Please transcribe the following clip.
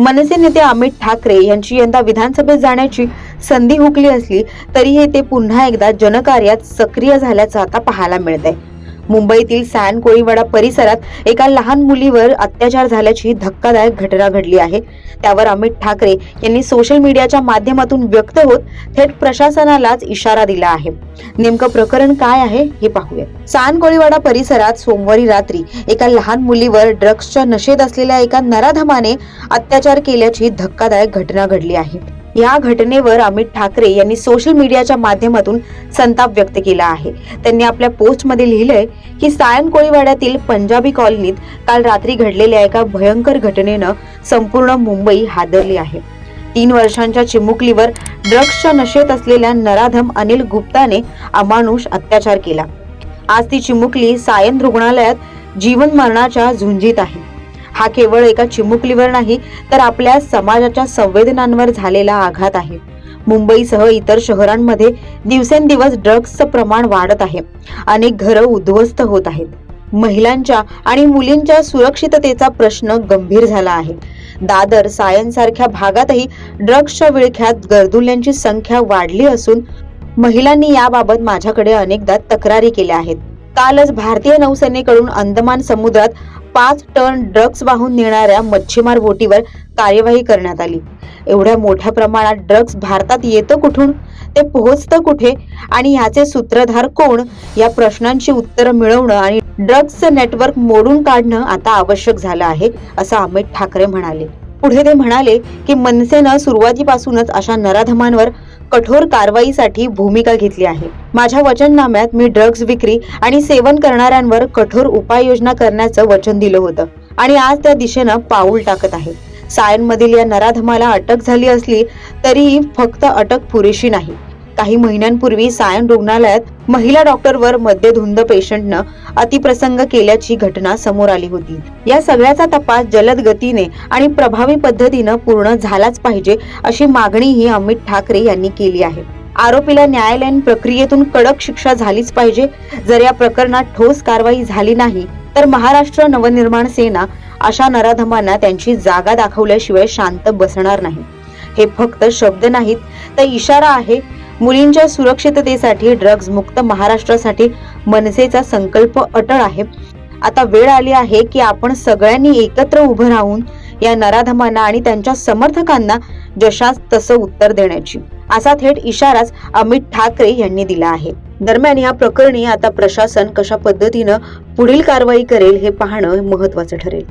मनसे नेते अमित ठाकरे यांची यंदा विधानसभेत जाण्याची संधी हुकली असली तरीही ते पुन्हा एकदा जनकार्यात सक्रिय झाल्याचं आता पाहायला मिळत आहे मुंबईतील सॅन कोळीवाडा परिसरात एका लहान मुलीवर अत्याचार झाल्याची धक्कादायक घटना घडली आहे. त्यावर अमित ठाकरे यांनी सोशल मीडियाच्या माध्यमातून व्यक्त होत थेट प्रशासनालाच इशारा दिला आहे. नेमकं प्रकरण काय आहे हे पाहूया. सान कोळीवाडा परिसरात सोमवारी रात्री एका लहान मुलीवर ड्रग्सच्या नशेत असलेल्या एका नराधमाने अत्याचार केल्याची धक्कादायक घटना घडली आहे. या घटनेवर अमित ठाकरे यांनी सोशल मीडियाच्या माध्यमातून संताप व्यक्त केला आहे. त्यांनी आपल्या पोस्टमध्ये लिहिलंय की सायन कोळीवाड्यातील पंजाबी कॉलनीत काल रात्री घडलेल्या एका भयंकर घटनेनं संपूर्ण मुंबई हादरली आहे. तीन वर्षांच्या चिमुकलीवर ड्रग्सच्या नशेत असलेल्या नराधम अनिल गुप्ताने अमानुष अत्याचार केला. आज ती चिमुकली सायन रुग्णालयात जीवन मरणाच्या झुंजीत आहे. हा केवळ एका चिमुकलीवर नाही तर आपल्या समाजाच्या संवेदनांवर झालेला आघात आहे. मुंबईसह इतर शहरांमध्ये दिवसेंदिवस ड्रग्सचं प्रमाण वाढत आहे. अनेक घरं उद्ध्वस्त होत आहेत. महिलांच्या आणि मुलींच्या सुरक्षिततेचा प्रश्न गंभीर झाला आहे. दादर सायन सारख्या भागातही ड्रग्सच्या विळख्यात गर्दुल्यांची संख्या वाढली असून महिलांनी याबाबत माझ्याकडे अनेकदा तक्रारी केल्या आहेत. कालच भारतीय नौसेनेकडून अंदमान समुद्रात पाच टन ड्रग्ज वाहून नेणाऱ्या मच्छीमार बोटीवर कार्यवाही करण्यात आली. एवढ्या मोठ्या प्रमाणात ड्रग्ज भारतात येतं कुठून? ते पोहोचतं कुठे? आणि ह्याचे सूत्रधार कोण? या प्रश्नांची उत्तरं मिळवणं आणि ड्रग्जचं नेटवर्क मोडून काढणं आता आवश्यक झालं आहे असं अमित ठाकरे म्हणाले. पुढे ते म्हणाले की मनसेनं सुरुवातीपासूनच अशा नराधमांवर कठोर कारवाईसाठी भूमिका घेतली आहे. माझ्या वचननाम्यात मी ड्रग्ज विक्री आणि सेवन करणाऱ्यांवर कठोर उपाययोजना करण्याचं वचन दिलं होतं आणि आज त्या दिशेनं पाऊल टाकत आहे. सायनमधील या नराधमाला अटक झाली असली तरीही फक्त अटक पुरेशी नाही. काही महिन्यांपूर्वी सायन रुग्णालयात महिला डॉक्टरवर मद्यधुंद पेशंटनं अतिप्रसंग केल्याची घटना समोर आली होती. या सगळ्याचा तपास जलद गतीने आणि प्रभावी पद्धतीनं पूर्ण झालाच पाहिजे अशी मागणीही अमित ठाकरे यांनी केली आहे. आरोपीला न्यायालयीन प्रक्रियेतून कडक शिक्षा झालीच पाहिजे. जर या प्रकरणात ठोस कारवाई झाली नाही तर महाराष्ट्र नवनिर्माण सेना अशा नराधमांना त्यांची जागा दाखवल्याशिवाय शांत बसणार नाही. हे फक्त शब्द नाहीत तर इशारा आहे मुलींच्या सुरक्षिततेसाठी ड्रग्ज मुक्त महाराष्ट्रासाठी मनसेचा संकल्प अटळ आहे. आता वेळ आली आहे की आपण सगळ्यांनी एकत्र उभं राहून या नराधमांना आणि त्यांच्या समर्थकांना जशास तसं उत्तर देण्याची. असा थेट इशाराच अमित ठाकरे यांनी दिला आहे. दरम्यान या प्रकरणी आता प्रशासन कशा पद्धतीनं पुढील कारवाई करेल हे पाहणं महत्वाचं ठरेल.